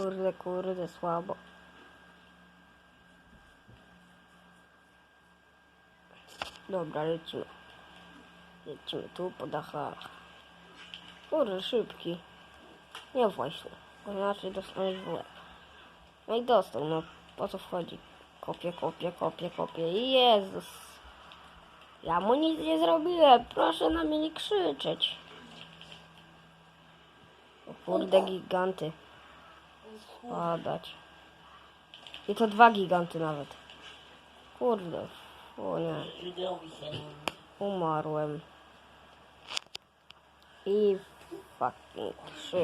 Kurde, kurde, słabo. Dobra, lecimy. Lecimy tu po dachach. Kurde, szybki. Nie właśnie. Inaczej dostaniesz w łeb. No i dostał, no po co wchodzi? Kopię, kopię, kopię, kopię. Jezus. Ja mu nic nie zrobiłem. Proszę na mnie nie krzyczeć. O kurde, giganty. Spadać. I to dwa giganty nawet. Kurde. O nie. Umarłem. I fucking shit.